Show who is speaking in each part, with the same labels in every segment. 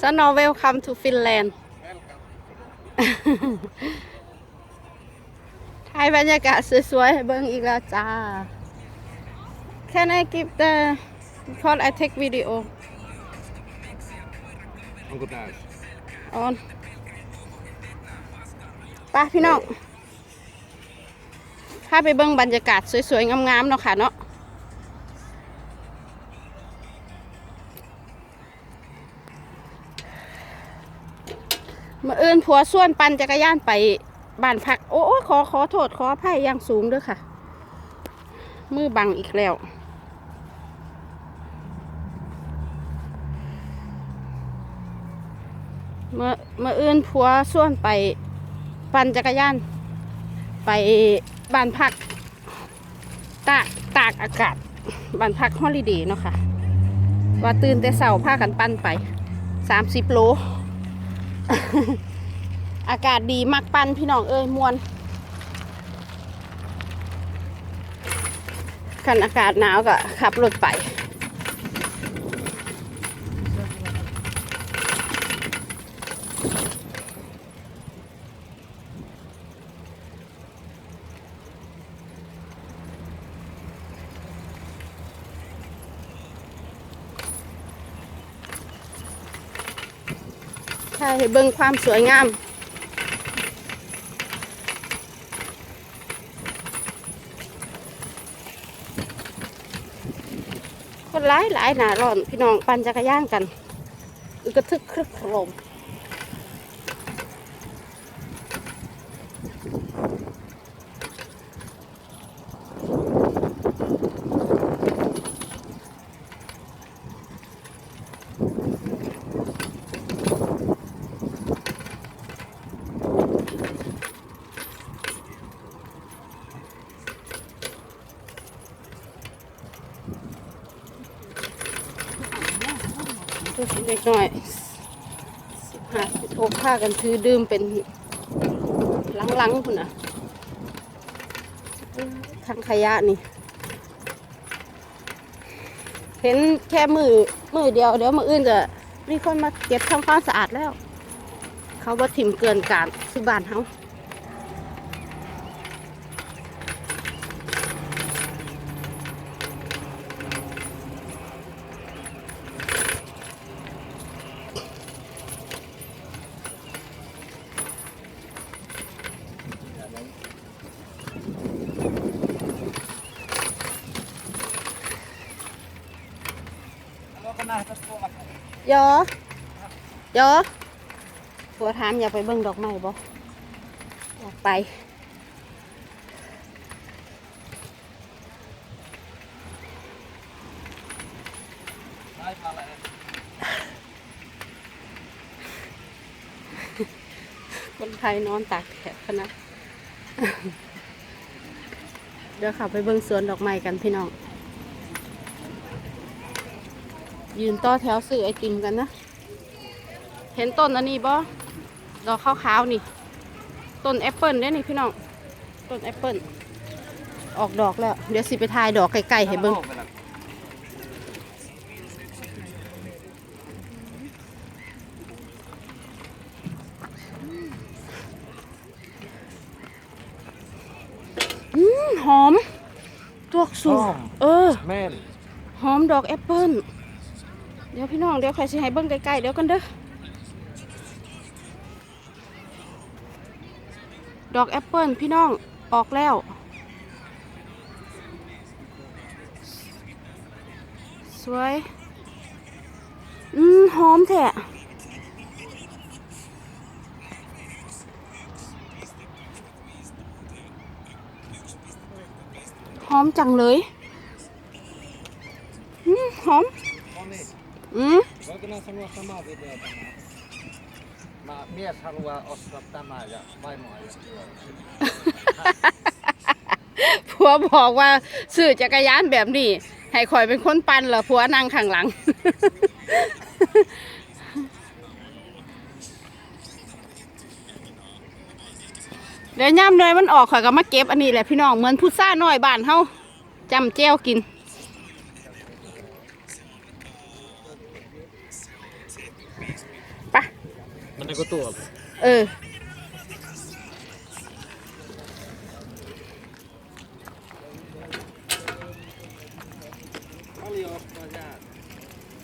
Speaker 1: So now welcome to Finland ถ่ายบรรยากาศสวยๆให้เบิ่งอีกแล้วจ้า Can I give the because I take video
Speaker 2: Onko täys?
Speaker 1: on ไป้าพี่น้องพาไปเบิ่งบรรยากาศสวยๆงามๆเนาะค่ะเนาะ เมื่อเอินผัวส่วนปั่นจักรยานไปบ้านพัก โอ้ขอขอโทษขออภัยอย่างสูงด้วยค่ะ มือบังอีกแล้ว เมื่อเมื่ออื่นผัวส่วนไปปั่นจักรยาน ไปบ้านพัก ตากตากอากาศบ้านพักฮอลิเดย์เนาะค่ะ ว่าตื่นแต่เสาพากันปั่นไปสามสิบโล อากาศดีมักปั่นพี่น้องเอ้ยมวนคันอากาศหนาวก็ขับรถไปใช่เบิ่งความสวยงาม คนหลายหลายหนาร้อนพี่น้องปั่นจักรยานกันอึกกระทึกครึกโครม เด็กหน่อยสิบห้าสิบหกผ้ากันถือดื่มเป็นลังๆคุณน่ะทางขยะนี่ เห็นแค่มือมือเดียวเดี๋ยวมืออื่นจะมีคนมาเก็บทำความสะอาดแล้ว เขาว่าถิ่มเกินการคือบ้านเขา ยอยอผัวถามอยากไปเบิ่งดอกไม้บ่อยากไปคนไทยนอนตากแดดขนาดเดี๋ยวขับไปเบิ่งสวนดอกไม้กันพี่น้อง ยืนต่อแถวซื้อไอติมกันนะ เห็นต้นอันนี้บ่ดอกขาวๆนี่ ต้นแอปเปิลเด้นี่พี่น้อง ต้นแอปเปิลออกดอกแล้ว เดี๋ยวสิไปถ่ายดอกไกลๆให้เบิ่งอืมหอมตัวสู
Speaker 2: หอม
Speaker 1: เออ
Speaker 2: Men.
Speaker 1: หอมดอกแอปเปิ้ลเดี๋ยวพี่น้องเดี๋ยวใครสิให้เบิ้งใกล้ๆเดี๋ยวกันเด้อดอกแอปเปิลพี่น้องออกแล้ว สวย อืมหอมแท้หอมจังเลยหอม ม
Speaker 2: Voiko mä sanoa samaa videota? Mä, mies haluaa ostaa tämä ja vaimo ajaa
Speaker 1: ผัวบอกว่าซื้อจักรยานแบบนี้ ให้คอยเป็นคนปั่นเหรอผัวนั่งข้างหลัง เดี๋ยวย่ำเลยมันออกข่อยก็มาเก็บอันนี้แหละพี่น้องเหมือนพุทซ่าน้อยบ้านเฮาจำแจ้วกิน
Speaker 2: ก็ตัว
Speaker 1: เออ
Speaker 2: เขาเรียกว่าปลาญาติ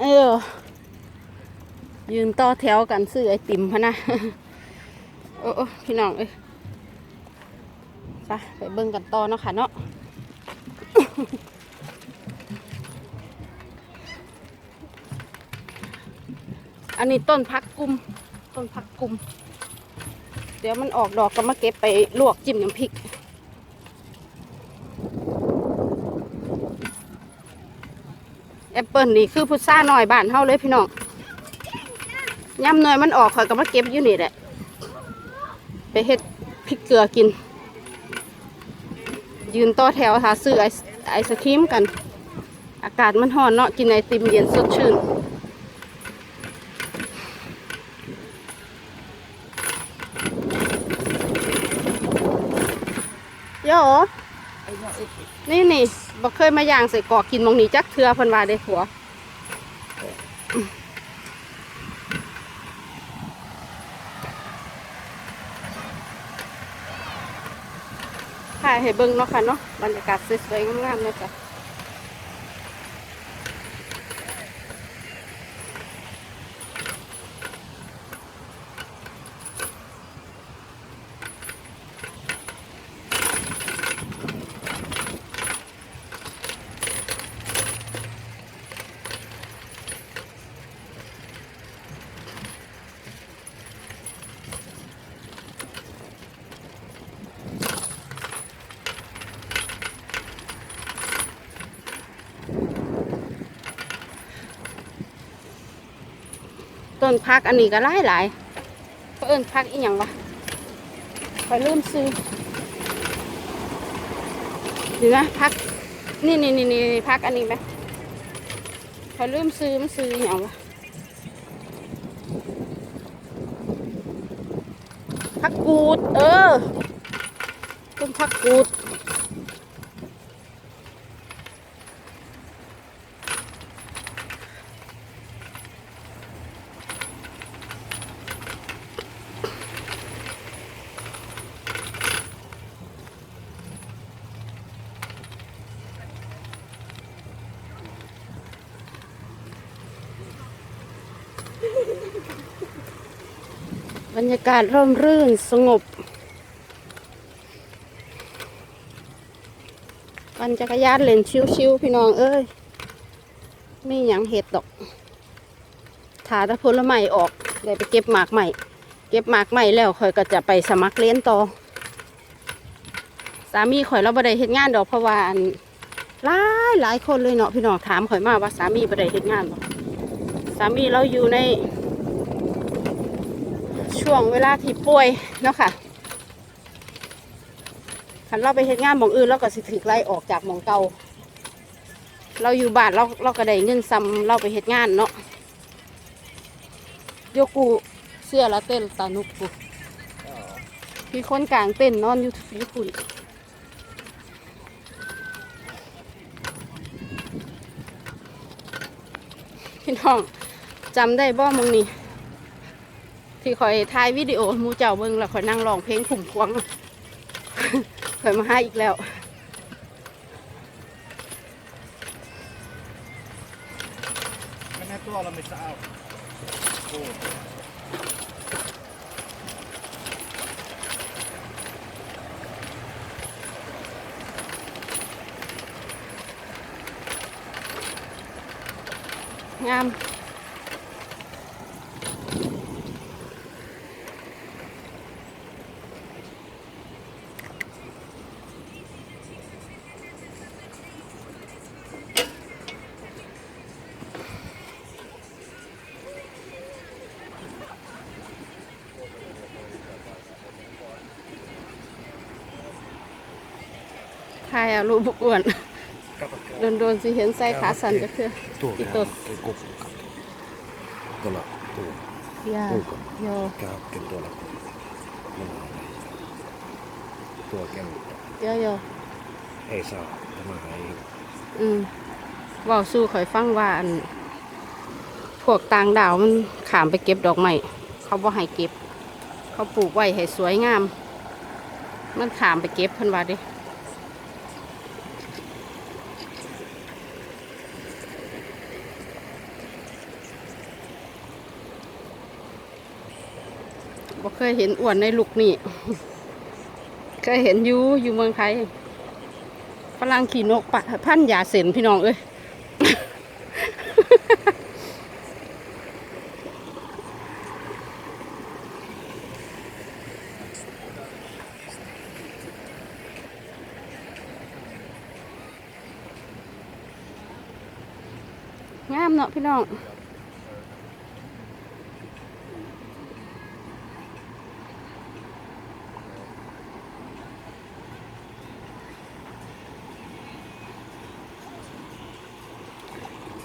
Speaker 1: เออ ยืนต่อแถวกันซื้อไอติมพะนะโอ้โอ้พี่น้องเอ้ยไปไปเบิ่งกันต่อเนาะค่ะเนาะอันนี้ต้นพักกุม ต้นพักกุม เดี๋ยวมันออกดอกก็มาเก็บไปลวกจิ้มน้ำพริก แอปเปิลนี่คือพุทราหน่อยบ้านเฮาเลยพี่น้องย่ำหน่อยมันออกข่อยก็มาเก็บอยู่นี่แหละ ไปเฮ็ดพริกเกลือกิน ยืนต่อแถวหาซื้อไอศไอศครีมกัน อากาศมันร้อนเนาะกินไอติมเย็นสดชื่น โยนี่นี่บอกเคยมาย่างใส่กอกกินมองนี้จักเทือเพิ่นว่าได้หัวถ่ายให้เบิ่งเนาะค่ะเนาะบรรยากาศสวยๆงามๆเลยจ้ะ ต้นพักอันนี้ก็หลายหลายเอิ้นพักอีหยังวะไปลืมซื้อดี๋ยวนะพักนี่นี่นี่นี่พักอันนี้ไหมไปลืมซื้อมันซื้ออหย่างวะพักกูด เออต้นพักกูด รรยากาศร่มรื่นสงบ ปั่นจักรยานเล่นชิวๆพี่น้องเอ้ยไม่หยังเห็ดดอกถาตะผลไม้ออกเลยไปเก็บหมากใหม่ เก็บหมากใหม่แล้วข่อยก็จะไปสมัครเรียนต่อ สามีข่อยเราบ่ได้เฮ็ดงานดอกเพราะว่าอันหลายหลายคนเลยเนาะพี่น้องถามข่อยมาว่าสามีบ่ได้เฮ็ดงานบ่สามีเราอยู่ใน ช่วงเวลาที่ป่วยเนาะค่ะคันเราไปเฮ็ดงานหมองอื่นเราก็สิถูกไล่ออกจากหมองเก่าเราอยู่บ้านเราเราก็ได้เงินซ้ำเราไปเฮ็ดงานเนาะโยกูเสื้อละเต้นตานุกกูมีคนกลางเต้นนอนอยู่ญี่ปุ่นพี่น้องจำได้บ่มองนี้ ที่คอยถ่ายวิดีโอหมูเจ้าเบิ่งแล้วคอยนั่งร้องเพลงผุ่มพวงคอยมาหาอีกแล้ว
Speaker 2: ไม่แน่ตัวเราไม่สะอาดโอ้
Speaker 1: งาม ทายเอารูปอ้วน
Speaker 2: กับก
Speaker 1: โดนโดนๆสิเห็นใส่ขาสั่นจะคือ
Speaker 3: ตัว
Speaker 1: อี
Speaker 3: ก
Speaker 1: ตัว
Speaker 3: กบตัวละตัวยาตัวกบ
Speaker 1: โย
Speaker 3: ครับเป็นตัวละมันตัวแก้ม
Speaker 1: โยโย
Speaker 3: ไอ้สาวทำมาให้
Speaker 1: อืมเว่าสู้ข่อยฟังว่าอันพวกต่างดาวมันขามไปเก็บดอกไม้เขาบ่ให้เก็บ เขาปลูกไว้ให้สวยงาม มันขามไปเก็บเพิ่นว่าเดิ บ่เคยเห็นอ้วนในลูกนี่ เคยเห็นอยู่อยู่เมืองไทยฝรั่งขี่นกปะพันยาเสนพี่น้องเอ้ยงามเนาะพี่น้อง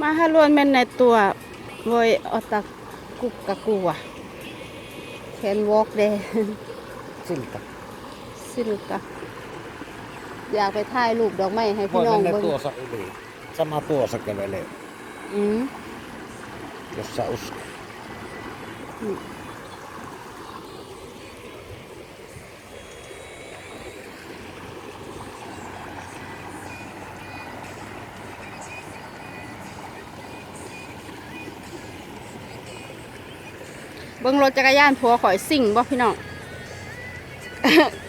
Speaker 1: มาฮาลวนแม่นในตัวโวยออตากุกกะกัวแคนวอล์กเด
Speaker 3: Silta.
Speaker 1: สิลูกกะอยากไปถ่ายรูปดอกไม้ให้พี่
Speaker 3: Voi
Speaker 1: น้อง
Speaker 3: mennä
Speaker 1: เบิ่ง
Speaker 3: tuossa yli. Sama tuossa kävelee,
Speaker 1: อืม
Speaker 3: jos sä uskot.
Speaker 1: Mm. เบิ่งรถจักรยานผัวข่อยสิ่งบ่พี่น้อง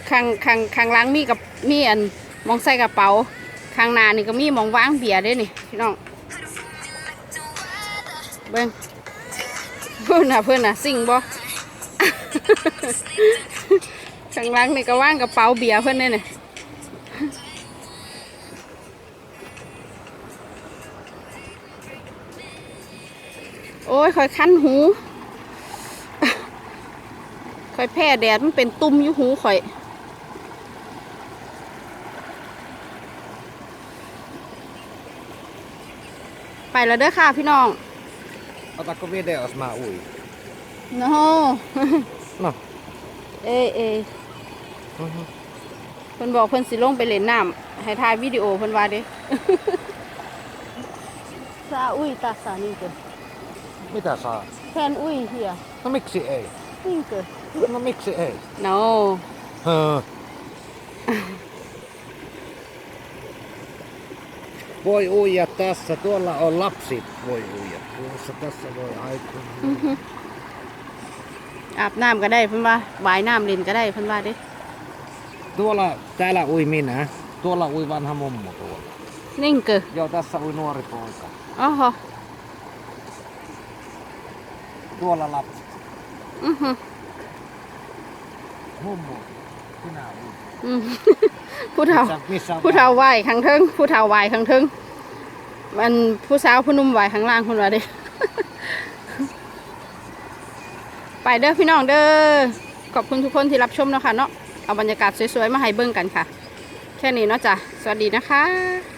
Speaker 1: ข้างข้างข้างล้างมีกับมีอันมองใส่กระเป๋าข้างหน้านี่ก็มีมองว่างเบียร์ด้วยนี่พี่น้องเบิ่งเพื่อนน่ะเพื่อนน่ะสิ่งบ่ข้างล่างนี่ก็ว่างกระเป๋าเบียร์เพื่อนเนี่ยนี่โอ้ยคอยคั้นหู คอยแพ้แดดมันเป็นตุ่มอยู่หูข่อย ไปแล้วเด้อค่ะพี่น้อง
Speaker 3: Otatko video, jos mä ui?
Speaker 1: no
Speaker 3: No.
Speaker 1: เอ้ยเอ้ยเพิ่นบอกเพิ่นสิลงไปเล่นน้ำให้ถ่ายวิดีโอเพิ่นว่าเด้ ซาอุ้ยตาสานี่เกิ
Speaker 3: Mitä saa?
Speaker 1: แทนอุ้ยเฮีย
Speaker 3: No miksi ei?
Speaker 1: นี่เกิ
Speaker 3: No miksi ei?
Speaker 1: no
Speaker 3: Höö. Voi uija tässä, tuolla on lapsi voi uija. Tuossa tässä voi aikuinen.
Speaker 1: อาบน้ำก็ได้เพิ่นว่าว่ายน้ำเล่นก็ได้เพิ่นว่าเด้
Speaker 3: Tuolla, täällä ui minä. Tuolla ui vanha mummo tuolla.
Speaker 1: นิ่งเกิ
Speaker 3: Joo, tässä ui nuori poika.
Speaker 1: อ๋อฮะ
Speaker 3: Tuolla lapsi.
Speaker 1: อือฮึ
Speaker 3: Mummo. Sinä ui.
Speaker 1: อืมผู้เฒ่า
Speaker 3: Missä, missä on
Speaker 1: ผู้เฒ่าไหวข้างเทิงผู้เฒ่าไหวข้างเทิงมันผู้สาวผู้หนุ่มไหวข้างล่างคนว่าเด้ ไปเด้อพี่น้องเด้อขอบคุณทุกคนที่รับชมเนาะค่ะเนาะเอาบรรยากาศสวยๆมาให้เบิ่งกันค่ะ แค่นี้เนาะจ้ะสวัสดีนะคะ